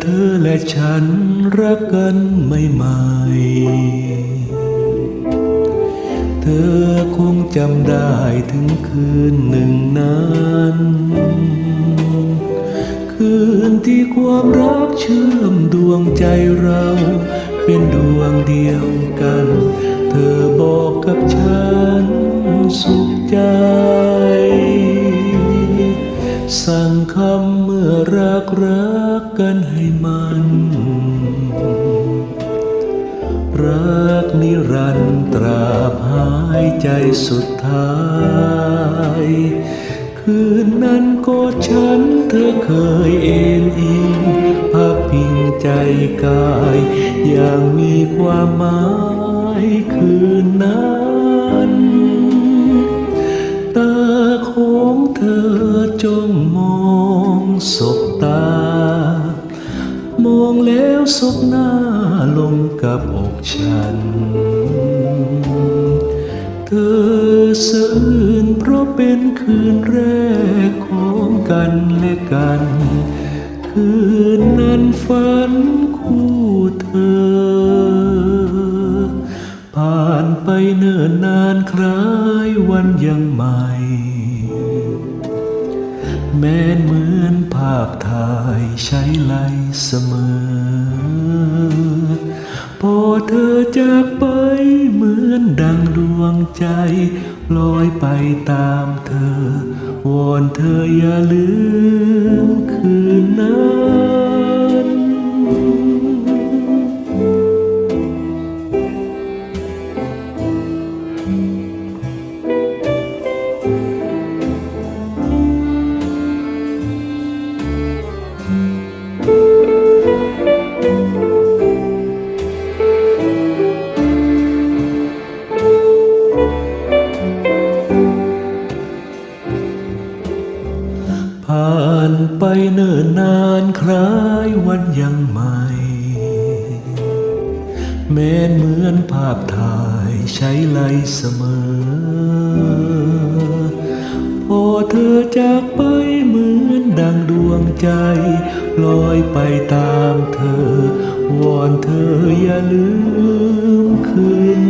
เธอและฉันรักันใหม่ๆเธอคงจำได้ถึงคืนหนึ่งนั้น คืนที่ความรักเชื่อมดวงใจเรา เป็นดวงเดียวกัน เธอบอกกับฉันสุขใจ สั่ง คำเมื่อรักรักกันให้มัน รักนิรันดร์ตราบหายใจสุดท้าย คืนนั้นก็ฉันเธอเคยเอ็นอิงพักพิงใจกาย อย่างมีความหมายคืนนั้น ตาของเธอ จ้องมองสบตา มองแล้วสบหน้าลงกับอกฉัน เธอสะอื้นเพราะเป็นคืนแรกของกันและกัน คืนนั้นฝันคู่เธอ ผ่านไปเนิ่นนานคล้ายวันยังใหม่ แม้นเหมือนภาพถ่ายใช้ไลเสมอ พอเธอจากไปเหมือนดังดวงใจ ลอยไปตามเธอ วอนเธออย่าลืมคืนนั้น นิ่นนานคล้ายวันยังใหม่ แม้นเหมือนภาพถ่ายใช้ไลเสมอ พอเธอจากไปเหมือนดังดวงใจ ลอยไปตามเธอ วอนเธออย่าลืมคืน